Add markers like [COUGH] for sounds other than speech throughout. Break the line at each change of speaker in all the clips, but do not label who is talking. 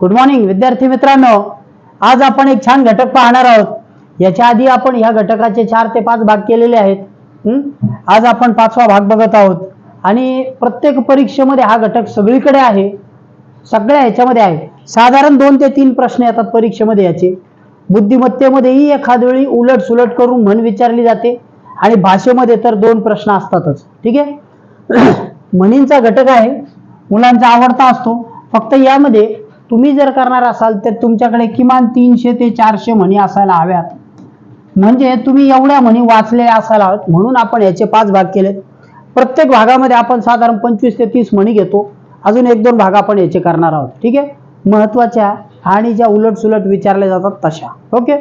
Good morning विद्यार्थी मित्रांनो. आज आपण एक छान घटक पाहणार आहोत. याच्या आधी आपण ह्या घटकाचे चार ते पाच भाग केलेले आहेत. आज आपण पाचवा भाग बघत आहोत. आणि प्रत्येक परीक्षेमध्ये हा घटक सगळीकडे आहे. सगळ्या ह्याच्यामध्ये आहे. साधारण दोन ते तीन प्रश्न येतात परीक्षेमध्ये याचे. बुद्धिमत्तेमध्येही एखाद्या वेळी उलट सुलट करून म्हण विचारली जाते. आणि भाषेमध्ये तर दोन प्रश्न असतातच. ठीक आहे? [CLEARS THROAT] म्हणींचा घटक आहे. मुलांचा आवडता असतो. फक्त यामध्ये तुम्ही जर करणार असाल तर तुमच्याकडे किमान तीनशे ते चारशे म्हणी असायला हव्यात. म्हणजे तुम्ही एवढ्या म्हणी वाचलेल्या असायला हव्यात. म्हणून आपण याचे पाच भाग केले. प्रत्येक भागामध्ये आपण साधारण पंचवीस ते तीस म्हणी घेतो. अजून एक दोन भाग आपण याचे करणार आहोत. ठीक आहे? महत्त्वाच्या आणि ज्या उलटसुलट विचारल्या जातात तशा. ओके?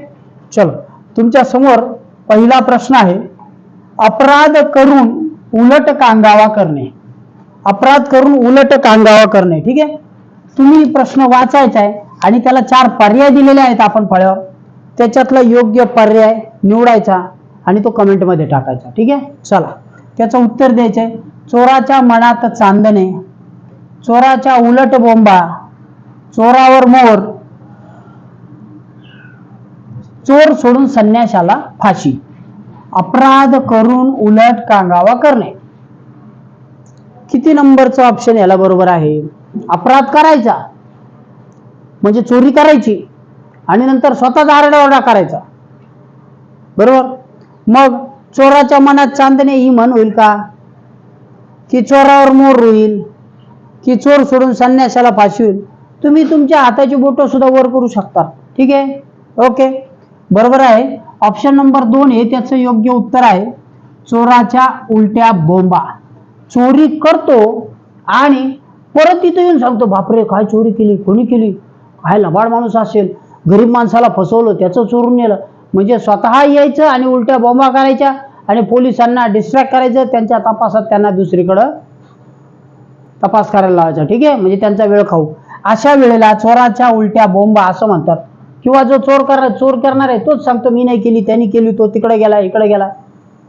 चलो. तुमच्यासमोर पहिला प्रश्न आहे अपराध करून उलट कांगावा करणे. अपराध करून उलट कांगावा करणे. ठीक आहे? तुम्ही प्रश्न वाचायचा आहे आणि त्याला चार पर्याय दिलेले आहेत आपण फळ्यावर. त्याच्यातला योग्य पर्याय निवडायचा आणि तो कमेंटमध्ये टाकायचा. ठीक आहे? चला. त्याचं उत्तर द्यायचं आहे. चोराच्या मनात चांदणे चोराच्या उलट बोंबा चोरावर मोर चोर सोडून संन्याशाला फाशी. अपराध करून उलट कांगावा करणे. किती नंबरचं ऑप्शन याला बरोबर आहे? अपराध करायचा म्हणजे चोरी करायची आणि नंतर स्वतःच आरडाओरडा करायचा. बरोबर? मग चोराच्या मनात चांदणे ही म्हण होईल का? की चोरावर मोर होईल की चोर सोडून संन्यासाला फाशी होईल. तुम्ही तुमच्या हाताची बोट सुद्धा वर करू शकता. ठीक आहे? ओके. बरोबर आहे. ऑप्शन नंबर दोन हे त्याचं योग्य उत्तर आहे. चोराच्या उलट्या बोंबा. चोरी करतो आणि परत तिथे येऊन सांगतो बापरे काय चोरी केली कोणी केली? काय लबाड माणूस असेल? गरीब माणसाला फसवलं त्याचं चोरून नेलं. म्हणजे स्वतः यायचं आणि उलट्या बॉम्बा करायच्या आणि पोलिसांना डिस्ट्रॅक्ट करायचं त्यांच्या तपासात त्यांना दुसरीकडं तपास करायला लावायचा. ठीक आहे? म्हणजे त्यांचा वेळ खाऊ. अशा वेळेला चोराच्या उलट्या बोंबा असं म्हणतात. किंवा जो चोर कर चोर करणार आहे तोच सांगतो मी नाही केली त्यांनी केली तो तिकडे गेला इकडे गेला.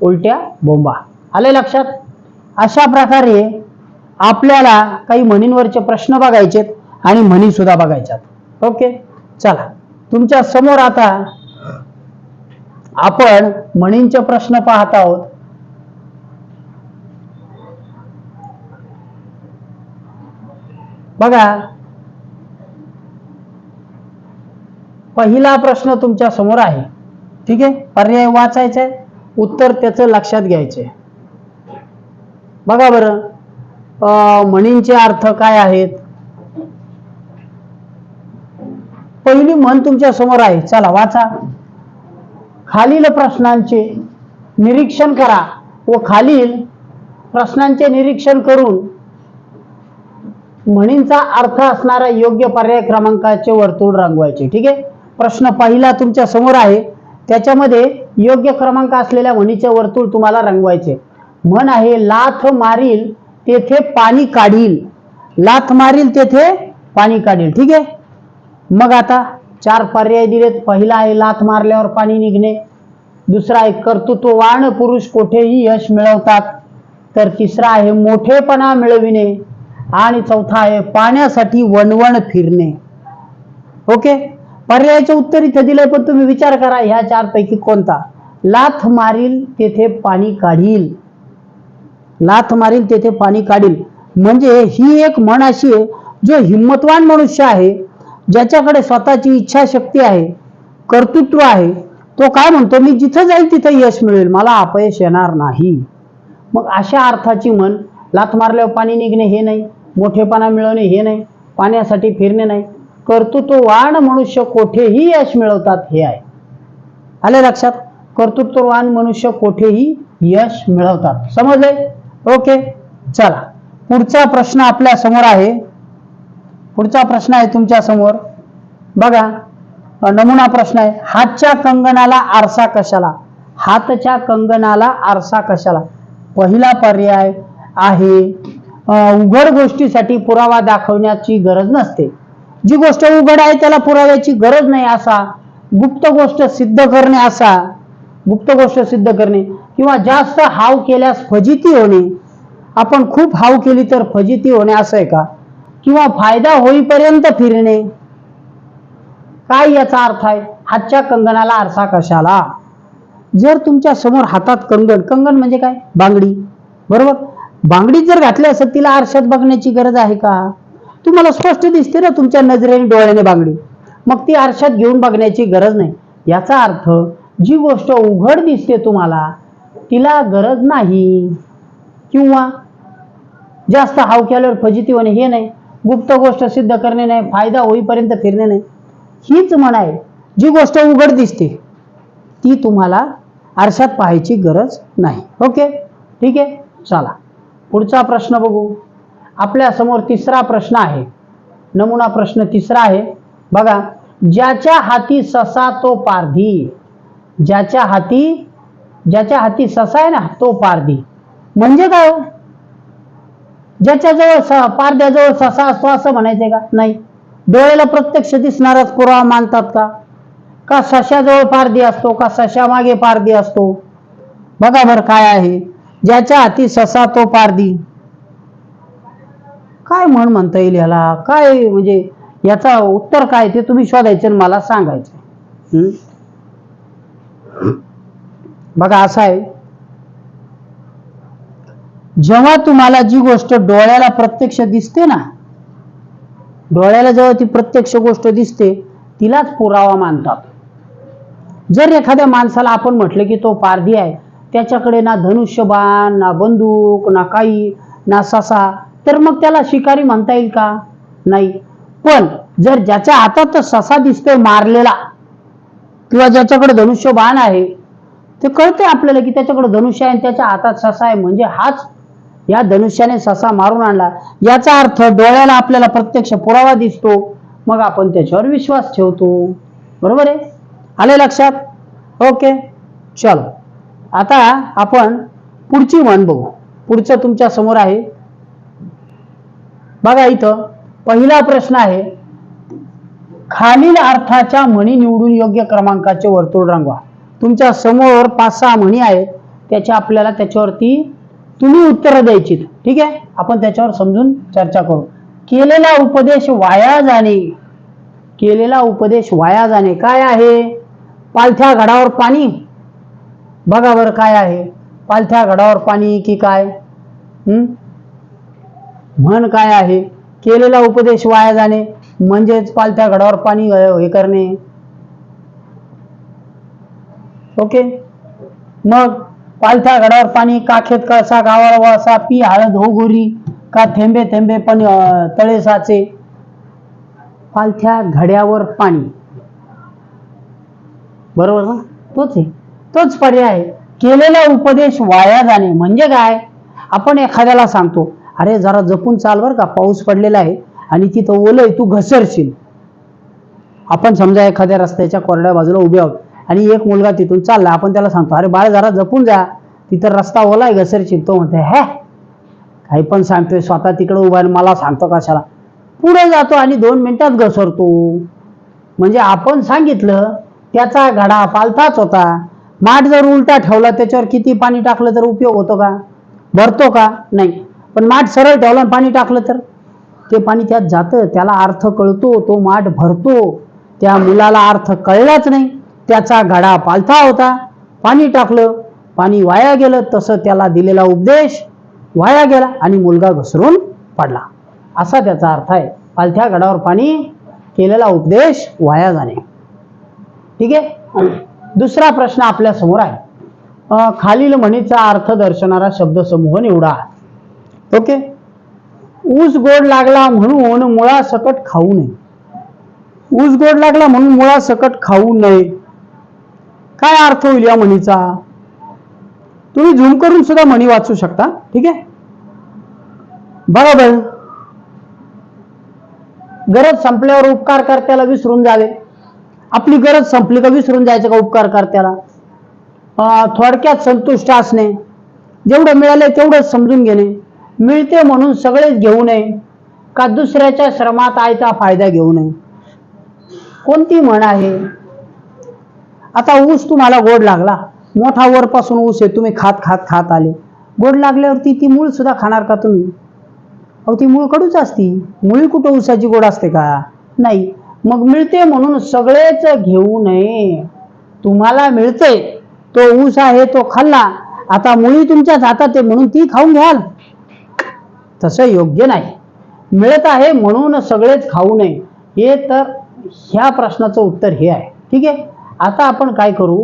उलट्या बोंबा आले लक्षात? अशा प्रकारे आपल्याला काही म्हणींवरचे प्रश्न बघायचेत आणि म्हणी सुद्धा बघायच्यात. ओके? चला. तुमच्यासमोर आता आपण म्हणींचे प्रश्न पाहत आहोत. बघा. पहिला प्रश्न तुमच्यासमोर आहे. ठीक आहे? पर्याय वाचायचा आहे उत्तर त्याचं लक्षात घ्यायचे बघा बरं. म्हणींचे अर्थ काय आहेत? पहिली म्हण तुमच्यासमोर आहे. चला वाचा. खालील प्रश्नांचे निरीक्षण करा व खालील प्रश्नांचे निरीक्षण करून म्हणींचा अर्थ असणारा योग्य पर्याय क्रमांकाचे वर्तुळ रंगवायचे. ठीक आहे? प्रश्न पहिला तुमच्यासमोर आहे. त्याच्यामध्ये योग्य क्रमांक असलेल्या म्हणीचे वर्तुळ तुम्हाला रंगवायचे. म्हण आहे लाथ मारील तेथे पाणी काढील. लाथ मारील तेथे पाणी काढील. ठीक आहे? मग आता चार पर्याय दिलेत. पहिला आहे लाथ मारल्यावर पाणी निघणे. दुसरा आहे कर्तृत्ववान पुरुष कोठेही यश मिळवतात. तर तिसरा आहे मोठेपणा मिळविणे. आणि चौथा आहे पाण्यासाठी वणवण फिरणे. ओके? पर्यायाचं उत्तर इथे दिलंय पण तुम्ही विचार करा ह्या चारपैकी कोणता? लाथ मारील तेथे पाणी काढील. लाथ मारील तेथे पाणी काढील. म्हणजे ही एक म्हण अशी आहे जो हिंमतवान मनुष्य आहे ज्याच्याकडे स्वतःची इच्छाशक्ती आहे कर्तृत्व आहे तो काय म्हणतो? मी जिथं जाईल तिथं यश मिळेल मला अपयश येणार नाही. मग अशा अर्थाची म्हण लाथ मारल्यावर पाणी निघणे हे नाही मोठेपणा मिळवणे हे नाही पाण्यासाठी फिरणे नाही. कर्तृत्ववान मनुष्य कोठेही यश मिळवतात हे आहे. आले लक्षात? कर्तृत्ववान मनुष्य कोठेही यश मिळवतात. समजले ओके चला. पुढचा प्रश्न आपल्यासमोर आहे. पुढचा प्रश्न आहे तुमच्यासमोर. बघा नमुना प्रश्न आहे. हातच्या कंगणाला आरसा कशाला? हातच्या कंगणाला आरसा कशाला? पहिला पर्याय आहे उघड गोष्टीसाठी पुरावा दाखवण्याची गरज नसते. जी गोष्ट उघड आहे त्याला पुराव्याची गरज नाही असा. गुप्त गोष्ट सिद्ध करणे असा. गुप्त गोष्ट सिद्ध करणे. किंवा जास्त हाव केल्यास फजिती होणे आपण खूप हाव केली तर फजिती होणे असं आहे का? किंवा फायदा होईपर्यंत फिरणे? काय याचा अर्थ आहे? हातच्या कंगनाला आरसा कशाला? जर तुमच्यासमोर हातात कंगण कंगण म्हणजे काय? बांगडी. बरोबर? बांगडी जर घातली असेल तिला आरशात बघण्याची गरज आहे का? तुम्हाला स्पष्ट दिसते ना तुमच्या नजरेने डोळ्याने बांगडी. मग ती आरशात घेऊन बघण्याची गरज नाही. याचा अर्थ जी गोष्ट उघड दिसते तुम्हाला तिला गरज नाही. किंवा जास्त हाव केल्यावर फजिती होणे हे नाही. गुप्त गोष्ट सिद्ध करणे नाही फायदा होईपर्यंत फिरणे नाही. हीच म्हण आहे जी गोष्ट उघड दिसते ती तुम्हाला आरशात पाहायची गरज नाही. ओके? ठीक आहे? चला. पुढचा प्रश्न बघू. आपल्यासमोर तिसरा प्रश्न आहे. नमुना प्रश्न तिसरा आहे. बघा ज्याच्या हाती ससा तो पारधी. ज्याच्या हाती ज्याच्या हाती ससा आहे ना तो पारधी म्हणजे काय हो? ज्याच्याजवळ स पारद्याजवळ ससा असतो असं म्हणायचंय का? नाही. डोळ्याला प्रत्यक्ष दिसणाराच पुरावा मानतात का? का सशाजवळ पारधी असतो का सशा मागे पारधी असतो? बघा बरं काय आहे. ज्याच्या हाती ससा तो पारधी. काय म्हण म्हणता येईल ह्याला काय म्हणजे याचा उत्तर काय ते तुम्ही शोधायचं आणि मला सांगायचं. हम्म बघा असं आहे. जेव्हा तुम्हाला जी गोष्ट डोळ्याला प्रत्यक्ष दिसते ना डोळ्याला जेव्हा ती प्रत्यक्ष गोष्ट दिसते तिलाच पुरावा मानतात. जर एखाद्या माणसाला आपण म्हटलं की तो पारधी आहे त्याच्याकडे ना धनुष्यबाण ना बंदूक ना काही ना ससा तर मग त्याला शिकारी म्हणता येईल का? नाही. पण जर ज्याच्या हातात ससा दिसतोय मारलेला किंवा ज्याच्याकडे धनुष्यबाण आहे ते कळते आपल्याला की त्याच्याकडे धनुष्य आहे आणि त्याच्या हातात ससा आहे. म्हणजे हाच या धनुष्याने ससा मारून आणला. याचा अर्थ डोळ्याला आपल्याला प्रत्यक्ष पुरावा दिसतो. मग आपण त्याच्यावर विश्वास ठेवतो. बरोबर आहे? आले लक्षात? ओके. चलो. आता आपण पुढची म्हण बघू. पुढचं तुमच्यासमोर आहे. बघा इथं. पहिला प्रश्न आहे खालील अर्थाच्या म्हणी निवडून योग्य क्रमांकाचे वर्तुळ रंगवा. तुमच्यासमोर पाच सहा म्हणी आहेत त्याच्या आपल्याला त्याच्यावरती तुम्ही उत्तरं द्यायची ठीक आहे? आपण त्याच्यावर समजून चर्चा करू. केलेला उपदेश वाया जाणे. केलेला उपदेश वाया जाणे काय आहे? पालथ्या घडावर पाणी. बघा बरं काय आहे. पालथ्या घडावर पाणी की काय? म्हण काय आहे? केलेला उपदेश वाया जाणे म्हणजेच पालथ्या घडावर पाणी हे करणे. ओके? मग पालथ्या घडावर पाणी काखेत कळसा गावाला वळसा पी हळद हो गोरी का थेंबे थेंबे पण तळेसाचे? तळे साचे पालथ्या घड्यावर पाणी. बरोबर ना? तोच आहे. तोच पर्याय केलेला उपदेश वाया जाणे म्हणजे काय? आपण एखाद्याला सांगतो अरे जरा जपून चाल बर का पाऊस पडलेला आहे आणि तिथं ओलं आहे तू घसरशील. आपण समजा एखाद्या रस्त्याच्या कोरड्या बाजूला उभे आहोत. आणि एक मुलगा तिथून चालला. आपण त्याला सांगतो अरे बाळ जरा जपून जा. तिथं रस्ता ओला आहे घसरशील तो म्हणते हे? काही पण सांगतोय स्वतः तिकडे उभा आहे मला सांगतो कशाला. पुढे जातो आणि दोन मिनिटात घसरतो. म्हणजे आपण सांगितलं त्याचा घडा पालथाच होता. माठ जर उलटा ठेवला त्याच्यावर किती पाणी टाकलं तर उपयोग होतो का? भरतो का? नाही. पण माठ सरळ ठेवला आणि पाणी टाकलं तर? ते पाणी त्यात जातं त्याला अर्थ कळतो तो माठ भरतो. त्या मुलाला अर्थ कळलाच नाही. त्याचा घडा पालथा होता. पाणी टाकलं पाणी वाया गेलं तसं त्याला दिलेला उपदेश वाया गेला आणि मुलगा घसरून पडला. असा त्याचा अर्थ आहे. पालथ्या घडावर पाणी केलेला उपदेश वाया जाणे. ठीक आहे? दुसरा प्रश्न आपल्यासमोर आहे. खालील म्हणीचा अर्थ दर्शवणारा शब्दसमूह निवडा. ओके? ऊस गोड लागला म्हणून मुळा सकट खाऊ नये. ऊस गोड लागला म्हणून मुळा सकट खाऊ नये. काय अर्थ होईल या म्हणीचा? तुम्ही झूम करून सुद्धा म्हणी वाचू शकता ठीक आहे? बरोबर. गरज संपल्यावर उपकार करत्याला विसरून जावे. आपली गरज संपली का विसरून जायचं का उपकार करत्याला थोडक्यात संतुष्ट असणे. जेवढं मिळालंय तेवढंच समजून घेणे. मिळते म्हणून सगळेच घेऊ नये. का दुसऱ्याच्या श्रमात आयता फायदा घेऊ नये. कोणती म्हण आहे? आता ऊस तुम्हाला गोड लागला. मोठा वरपासून ऊस आहे तुम्ही खात खात खात आले. गोड लागल्यावरती ती मूळ सुद्धा खाणार का तुम्ही? अहो ती मूळ कडूच असती. मुळी कुठं ऊसाची गोड असते का? नाही. मग मिळते म्हणून सगळेच घेऊ नये. तुम्हाला मिळते. तो ऊस आहे तो खाल्ला. आता मुळी तुमच्याच हातात आहे म्हणून ती खाऊन घ्याल. तसं योग्य नाही. मिळत आहे म्हणून सगळेच खाऊ नये. हे तर ह्या प्रश्नाचं उत्तर हे आहे. ठीक आहे? आता आपण काय करू?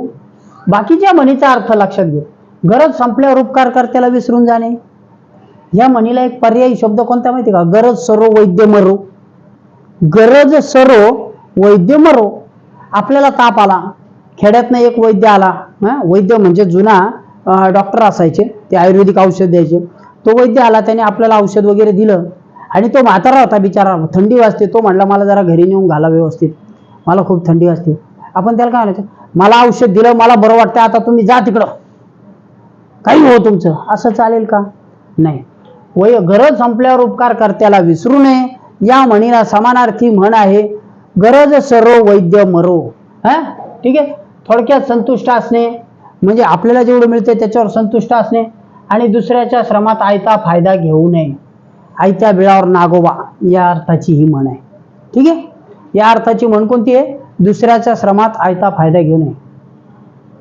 बाकीच्या म्हणीचा अर्थ लक्षात घेऊ. गरज संपल्यावर उपकार करत्याला विसरून जाणे. या म्हणीला एक पर्यायी शब्द कोणता माहिती का? गरज सरो वैद्य मरो. गरज सरो वैद्य मरो. आपल्याला ताप आला. खेड्यातनं एक वैद्य आला. हा? वैद्य म्हणजे जुना डॉक्टर असायचे. ते आयुर्वेदिक औषध द्यायचे. तो वैद्य आला त्याने आपल्याला औषध वगैरे दिलं. आणि तो म्हातारा होता बिचारा. थंडी वाजते. तो म्हणला मला जरा घरी नेऊन घाला व्यवस्थित. मला खूप थंडी वाजते. आपण त्याला काय म्हणायचं? मला औषध दिलं मला बरं वाटतं आता तुम्ही जा तिकडं. काही हो तुमचं. असं चालेल का? नाही. वय गरज संपल्यावर उपकार करत्याला विसरू नये. या म्हणीला समानार्थी म्हण आहे गरज सरो वैद्य मरो. हा? ठीक आहे? थोडक्यात संतुष्ट असणे म्हणजे आपल्याला जेवढं मिळते त्याच्यावर संतुष्ट असणे आणि दुसऱ्याच्या श्रमात आयता फायदा घेऊ नये. आयत्या बिळावर नागोबा या अर्थाची ही म्हण आहे. ठीक आहे? या अर्थाची म्हण कोणती आहे? दुसऱ्याच्या श्रमात आयता फायदा घेऊ नये.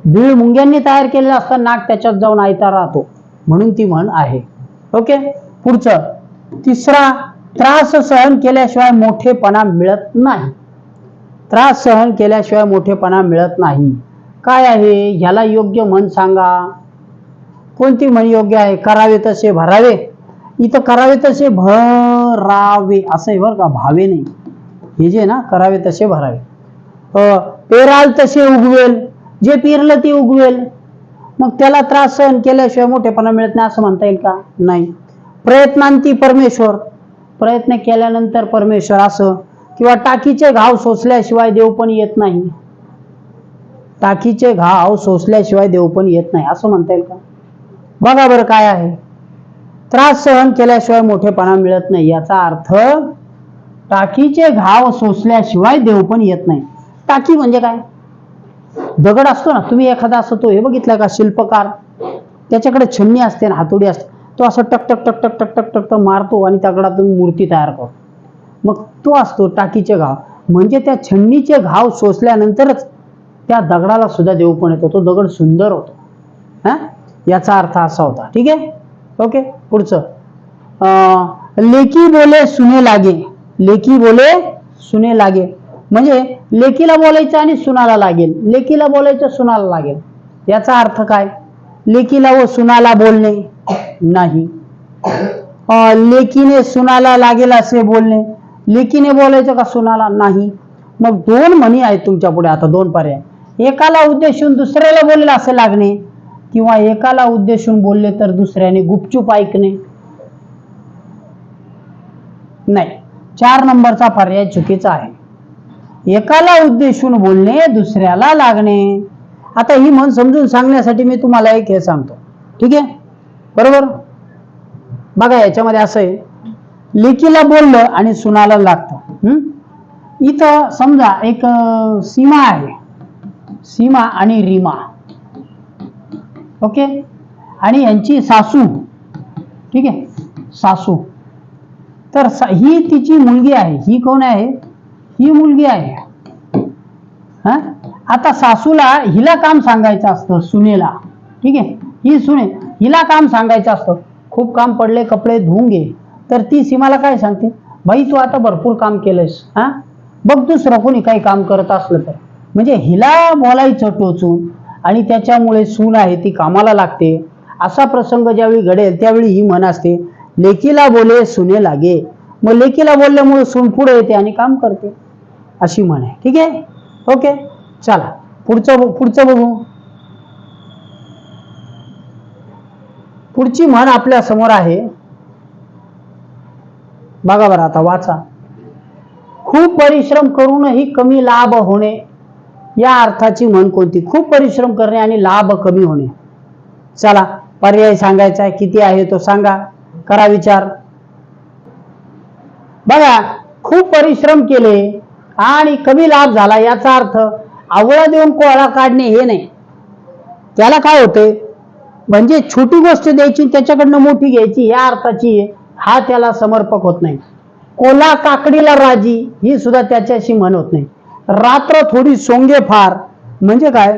बीळ मुंग्यांनी तयार केलेला असता नाक त्याच्यात जाऊन आयता राहतो. म्हणून ती म्हण आहे. ओके? पुढचं. तिसरा त्रास सहन केल्याशिवाय मोठेपणा मिळत नाही. त्रास सहन केल्याशिवाय मोठेपणा मिळत नाही. काय आहे? ह्याला योग्य म्हण सांगा. कोणती म्हण योग्य आहे? करावे तसे भरावे. इथं करावे तसे भरावे. असं आहे बरं का? भावे नाही. हे जे ना करावे तसे भरावे. हो, पेराल तसे उगवेल जे पेरलं ते उगवेल. मग त्याला त्रास सहन केल्याशिवाय मोठेपणा मिळत नाही असं म्हणता येईल का? नाही. प्रयत्नांती परमेश्वर. प्रयत्न केल्यानंतर परमेश्वर असं किंवा टाकीचे घाव सोसल्याशिवाय देव पण येत नाही. टाकीचे घाव सोसल्याशिवाय देव पण येत नाही असं म्हणता येईल का? बघा बरं काय आहे. त्रास सहन केल्याशिवाय मोठेपणा मिळत नाही याचा अर्थ टाकीचे घाव सोसल्याशिवाय देव पण येत नाही. टाकी म्हणजे काय? दगड असतो ना तुम्ही एखादा असतो तो हे बघितला का शिल्पकार? त्याच्याकडे छन्नी असते ना हातोडी असते. तो असं टक टक टक टक टक टक टक टक मारतो आणि दगडातून मूर्ती तयार करतो. मग तो असतो टाकीचे घाव. म्हणजे त्या छन्नीचे घाव सोसल्यानंतरच त्या दगडाला सुद्धा देवपण येतो. तो दगड सुंदर होतो. हा? याचा अर्थ असा होता. ठीक आहे? ओके पुढचं. लेकी बोले सुने लागे. लेकी बोले सुने लागे. म्हणजे लेकीला बोलायचं आणि सुनाला लागेल. लेकीला बोलायचं सुनाला लागेल. याचा अर्थ काय? लेकीला व सुनाला बोलणे नाही. लेकीने सुनाला लागेल असे बोलणे. लेकीने बोलायचं का सुनाला नाही? मग दोन म्हणी आहेत तुमच्यापुढे. आता दोन पर्याय. एकाला उद्देशून दुसऱ्याला बोलेल असे लागणे किंवा एकाला उद्देशून बोलले तर दुसऱ्याने गुपचूप ऐकणे? नाही. चार नंबरचा पर्याय चुकीचा आहे. एकाला उद्देशून बोलणे दुसऱ्याला लागणे. आता ही म्हण समजून सांगण्यासाठी मी तुम्हाला एक हे सांगतो. ठीक आहे? बरोबर? बघा याच्यामध्ये असं आहे. लेकीला बोललं आणि सुनाला लागतं. हम्म? इथं समजा एक सीमा आहे. सीमा आणि रीमा. ओके? आणि यांची सासू. ठीक आहे? सासू. तर सा- ही तिची मुलगी आहे. ही कोण आहे? ही मुलगी आहे. हा? आता सासूला हिला काम सांगायचं असतं सुनेला. ठीक आहे? ही सुने हिला काम सांगायचं असतं. खूप काम पडले कपडे धुवून घे. तर ती सीमाला काय सांगते? बाई तू आता भरपूर काम केलंयस हा? बघ दुसरं कोणी काही काम करत असलं तर. म्हणजे हिला बोलायचं टोचून आणि त्याच्यामुळे सून आहे ती कामाला लागते. असा प्रसंग ज्यावेळी घडेल त्यावेळी ही म्हण असते लेकीला बोले सुने लागे मग लेकीला बोलल्यामुळे सून पुढे येते आणि काम करते. अशी म्हण आहे. ठीक आहे? ओके? चला. पुढचं पुढचं बघू. पुढची म्हण आपल्यासमोर आहे. बघा बरं आता वाचा. खूप परिश्रम करूनही कमी लाभ होणे या अर्थाची म्हण कोणती? खूप परिश्रम करणे आणि लाभ कमी होणे. चला पर्याय सांगायचा आहे. किती आहे तो सांगा. करा विचार. बघा खूप परिश्रम केले आणि कमी लाभ झाला याचा अर्थ आवळा देऊन कोळा काढणे हे नाही. त्याला काय होते? म्हणजे छोटी गोष्ट द्यायची त्याच्याकडनं मोठी घ्यायची या अर्थाची हा. त्याला समर्पक होत नाही. कोला काकडीला राजी ही सुद्धा त्याच्याशी म्हण होत नाही. रात्र थोडी सोंगे फार. म्हणजे काय?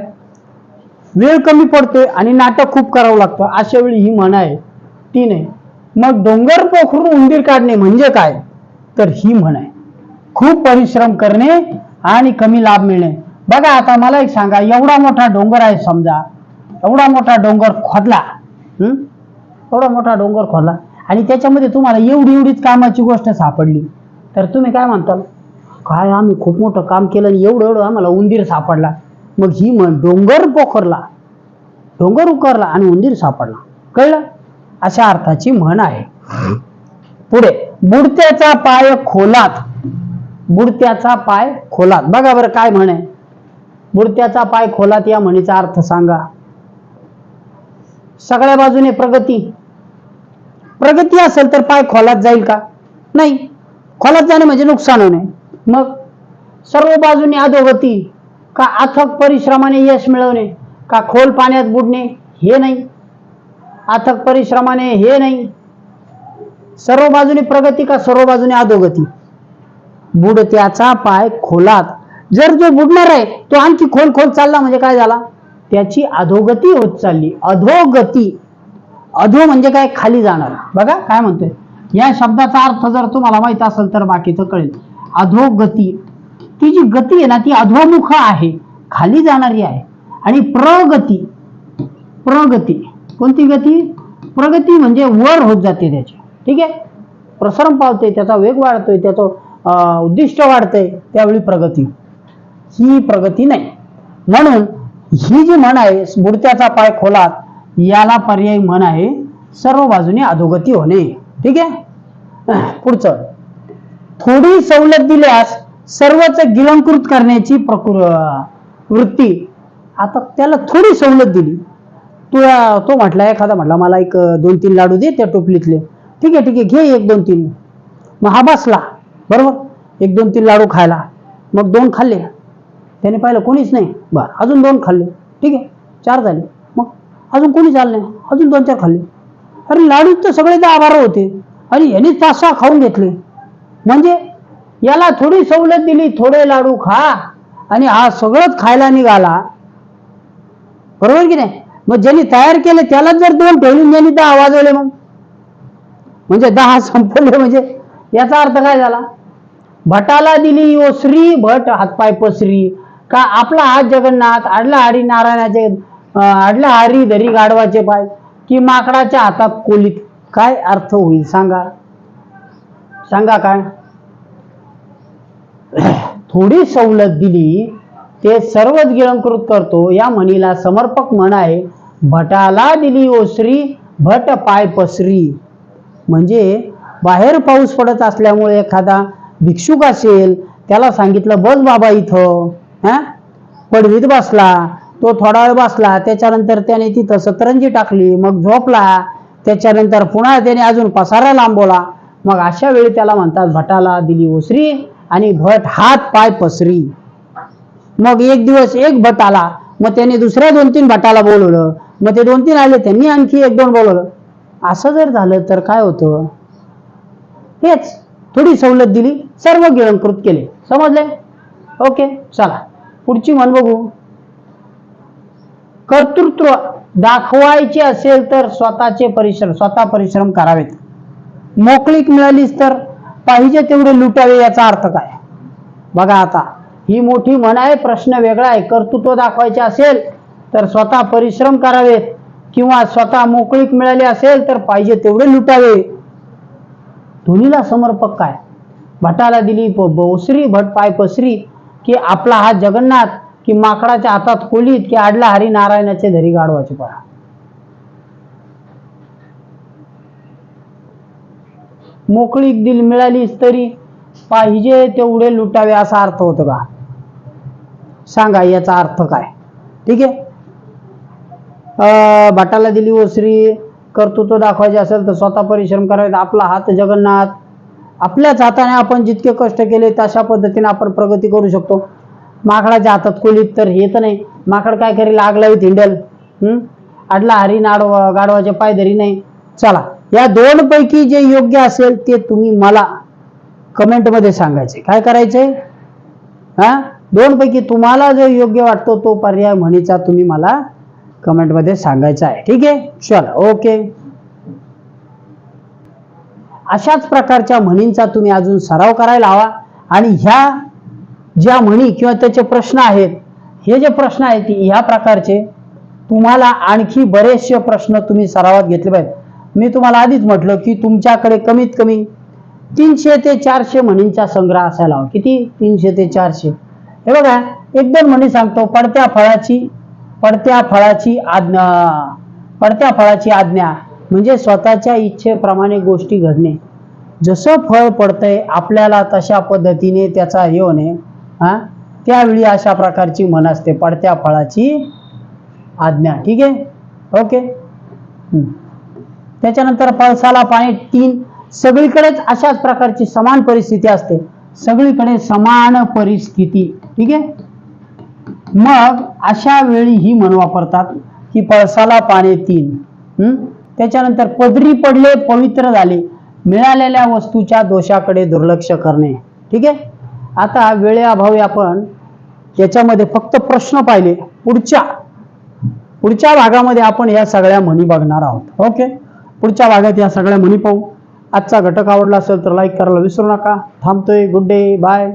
वेळ कमी पडतोय आणि नाटक खूप करावं लागतं. अशा वेळी ही म्हण आहे. ती नाही. मग डोंगर पोखरून उंदीर काढणे म्हणजे काय? तर ही म्हण आहे. खूप परिश्रम करणे आणि कमी लाभ मिळणे. बघा आता मला एक सांगा एवढा मोठा डोंगर आहे समजा एवढा मोठा डोंगर खोदला एवढा मोठा डोंगर खोदला आणि त्याच्यामध्ये तुम्हाला एवढी एवढीच कामाची गोष्ट सापडली. तर तुम्ही काय म्हणताल? काय आम्ही खूप मोठं काम केलं आणि एवढं एवढं आम्हाला उंदीर सापडला. मग ही म्हण डोंगर पोखरला. डोंगर उकरला आणि उंदीर सापडला. कळलं? अशा अर्थाची म्हण आहे. पुढे बुडत्याचा पाय खोलात. बुडत्याचा पाय खोलात. बघा बरं काय म्हणे. बुडत्याचा पाय खोलात या म्हणीचा अर्थ सांगा. सगळ्या बाजूने प्रगती. प्रगती असेल तर पाय खोलात जाईल का? नाही. खोलात जाणे म्हणजे नुकसान होणे. मग? सर्व बाजूने अधोगती. का अथक परिश्रमाने यश मिळवणे? का खोल पाण्यात बुडणे? हे नाही. अथक परिश्रमाने हे नाही. सर्व बाजूने प्रगती का सर्व बाजूने अधोगती? बुडत्याचा पाय खोलात. जर जो बुडणार आहे तो आणखी खोल खोल चालला म्हणजे काय झाला? त्याची अधोगती होत चालली. अधोगती. अधो म्हणजे काय? खाली जाणार. बघा काय म्हणतोय? या शब्दाचा अर्थ जर तुम्हाला माहीत असेल तर बाकीचं कळेल. अधोगती. ती जी गती आहे ना ती अधोमुख आहे. खाली जाणारी आहे. आणि प्रगती. प्रगती. कोणती गती? प्रगती म्हणजे वर होत जाते त्याची. ठीक आहे? प्रसरण पावते त्याचा वेग वाढतोय त्याचं उद्दिष्ट वाढते त्यावेळी प्रगती. ही प्रगती नाही. म्हणून ही जी म्हण आहे बुडत्याचा पाय खोलात याला पर्यायी म्हण आहे सर्व बाजूने अधोगती होणे. ठीक आहे? पुढचं. थोडी सवलत दिल्यास सर्वच गिलंकृत करण्याची प्रकृ वृत्ती. आता त्याला थोडी सवलत दिली. तू तो म्हटला एखादा म्हटला मला एक दोन तीन लाडू दे त्या टोपलीतले. ठीक आहे ठीक आहे घे एक दोन तीन. मग हा बसला. बरोबर? एक दोन तीन लाडू खायला. मग दोन खाल्ले. त्याने पाहिलं कोणीच नाही. बरं अजून दोन खाल्ले. ठीक आहे चार झाले. मग अजून कोणीच आलं नाही. अजून दोन चार खाल्ले. अरे लाडूच तर सगळे दहा बारा होते. आणि यांनी पाच सहा खाऊन घेतले. म्हणजे याला थोडी सवलत दिली थोडे लाडू खा. आणि हा सगळंच खायला निघाला. बरोबर की नाही? मग ज्यांनी तयार केले त्यालाच जर दोन ठेवले ज्यांनी दहा वाजवले मग. म्हणजे दहा संपवले म्हणजे याचा अर्थ काय झाला? भटाला दिली श्री भट हातपाय पसरी. का आपला हात जगन्नाथ आडला हरी नारायणाचे आडला हरी धरी गाढवाचे पाय की माकडाच्या हातात कोलीत? काय अर्थ होईल? सांगा. सांगा काय? थोडी सवलत दिली ते सर्वच गिळंकृत करतो. या म्हणीला समर्पक म्हण आहे भटाला दिली ओसरी भट पाय पसरी. म्हणजे बाहेर पाऊस पडत असल्यामुळे एखादा भिक्षुक असेल त्याला सांगितलं बस बाबा इथं. हा? पडवीत बसला तो थोडा वेळ बसला त्याच्यानंतर त्याने तिथं सतरंजी टाकली मग झोपला त्याच्यानंतर पुन्हा त्याने अजून पसारा लांबवला. मग अशा वेळी त्याला म्हणतात भटाला दिली ओसरी आणि भट हात पाय पसरी. मग एक दिवस एक भट आला मग त्याने दुसऱ्या दोन तीन भटाला बोलवलं मग ते दोन तीन आले त्यांनी आणखी एक दोन बोलवलं. असं जर झालं तर काय होतं? हेच थोडी सवलत दिली सर्व गिळंकृत केले. समजले? ओके चला. पुढची म्हण बघू. कर्तृत्व दाखवायचे असेल तर स्वतःचे परिश्रम स्वतः परिश्रम करावेत. मोकळीक मिळालीच तर पाहिजे तेवढे लुटावे याचा अर्थ काय? बघा आता ही मोठी म्हण आहे प्रश्न वेगळा आहे. कर्तृत्व दाखवायचे असेल तर स्वतः परिश्रम करावेत किंवा स्वतः मोकळीक मिळाली असेल तर पाहिजे तेवढे लुटावे. धुनीला समर्पक काय? भटाला दिली प- भट पाय पसरी की आपला हात जगन्नाथ की माकडाच्या हातात कोलीत की आडला हरी नारायणाचे धरी गाडवाचे पळा. मोकळीक दिल मिळालीच तरी पाहिजे तेवढे लुटावे असा अर्थ होतो का? सांगा याचा अर्थ काय? ठीक आहे? अं, भटाला दिली ओसरी कर्तृत्व दाखवायचे असेल तर स्वतः परिश्रम करायचा आपला हात जगन्नाथ. आपल्याच हाताने आपण जितके कष्ट केले तशा पद्धतीने आपण प्रगती करू शकतो. माकडाच्या हातात कोलीत तर हे तर नाही. माकड काय करेल? आग हिंडल. हम्म आडला हरी नाडवा गाडवाचे पाय धरी नाही. चला या दोन पैकी जे योग्य असेल ते तुम्ही मला कमेंटमध्ये सांगायचे. काय करायचे? हा? दोन पैकी तुम्हाला जो योग्य वाटतो तो पर्याय म्हणीचा तुम्ही मला कमेंटमध्ये सांगायचं आहे. ठीक आहे? चला ओके. अशाच प्रकारच्या म्हणींचा तुम्ही अजून सराव करायला हवा. आणि ह्या ज्या म्हणी किंवा त्याचे प्रश्न आहेत हे जे प्रश्न आहेत ह्या प्रकारचे तुम्हाला आणखी बरेचसे प्रश्न तुम्ही सरावात घेतले पाहिजेत. मी तुम्हाला आधीच म्हटलं की तुमच्याकडे कमीत कमी तीनशे ते चारशे म्हणींचा संग्रह असायला हवा. किती? तीनशे ते चारशे. हे बघा एक दोन म्हणी सांगतो. पडत्या फळाची पडत्या फळाची आज्ञा पडत्या फळाची आज्ञा म्हणजे स्वतःच्या इच्छेप्रमाणे गोष्टी घडणे. जसं फळ पडतंय आपल्याला तशा पद्धतीने त्याचा हे होणे हा? त्यावेळी अशा प्रकारची म्हण असते पडत्या फळाची आज्ञा. ठीक आहे? ओके? त्याच्यानंतर पळसाला पाणी तीन. सगळीकडेच अशाच प्रकारची समान परिस्थिती असते. सगळीकडे समान परिस्थिती. ठीक आहे? मग अशा वेळी ही म्हण वापरतात की पळसाला पाने तीन. हम्म? त्याच्यानंतर पदरी पडले पवित्र झाले. मिळालेल्या वस्तूच्या दोषाकडे दुर्लक्ष करणे. ठीक आहे? आता वेळेअभावी आपण याच्यामध्ये फक्त प्रश्न पाहिले. पुढच्या पुढच्या भागामध्ये आपण या सगळ्या म्हणी बघणार आहोत. ओके? पुढच्या भागात या सगळ्या म्हणी पाहू. आजचा घटक आवडला असेल तर लाईक करायला विसरू नका. थांबतोय. Good day bye